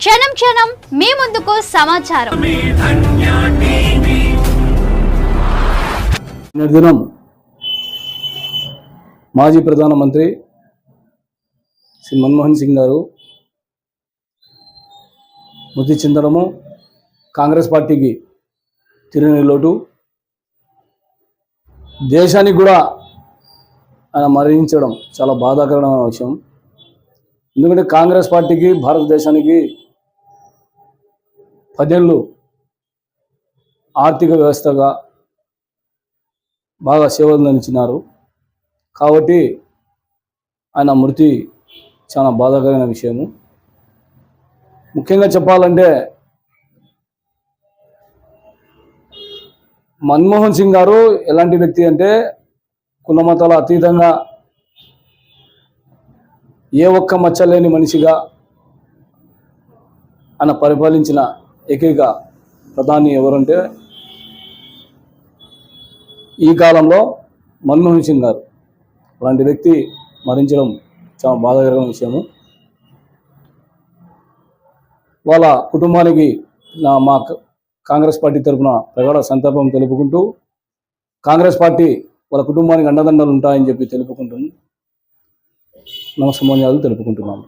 క్షణం క్షణం మీ ముందుకు సమాచారం. దినం మాజీ ప్రధానమంత్రి శ్రీ మన్మోహన్ సింగ్ గారు మృతి చెందడము కాంగ్రెస్ పార్టీకి తిరిగిన లోటు. దేశానికి కూడా ఆయన మరణించడం చాలా బాధాకరమైన విషయం. ఎందుకంటే కాంగ్రెస్ పార్టీకి భారతదేశానికి పదేళ్ళు ఆర్థిక వ్యవస్థగా బాగా సేవలు అందించినారు. కాబట్టి ఆయన మృతి చాలా బాధాకరమైన విషయము. ముఖ్యంగా చెప్పాలంటే మన్మోహన్ సింగ్ గారు ఎలాంటి వ్యక్తి అంటే కుల మతాల అతీతంగా ఏ ఒక్క మచ్చలేని మనిషిగా ఆయన పరిపాలించిన ఏకైక ప్రధాని ఎవరంటే ఈ కాలంలో మన్మోహన్ సింగ్ గారు. అలాంటి వ్యక్తి మరణించడం చాలా బాధాకరమైన విషయము. వాళ్ళ కుటుంబానికి నా మా కాంగ్రెస్ పార్టీ తరఫున ప్రగాఢ సంతాపం తెలుపుకుంటూ కాంగ్రెస్ పార్టీ వాళ్ళ కుటుంబానికి అండదండలు ఉంటాయని చెప్పి తెలుపుకుంటున్నాను నమస్కారాలు తెలుపుకుంటున్నాను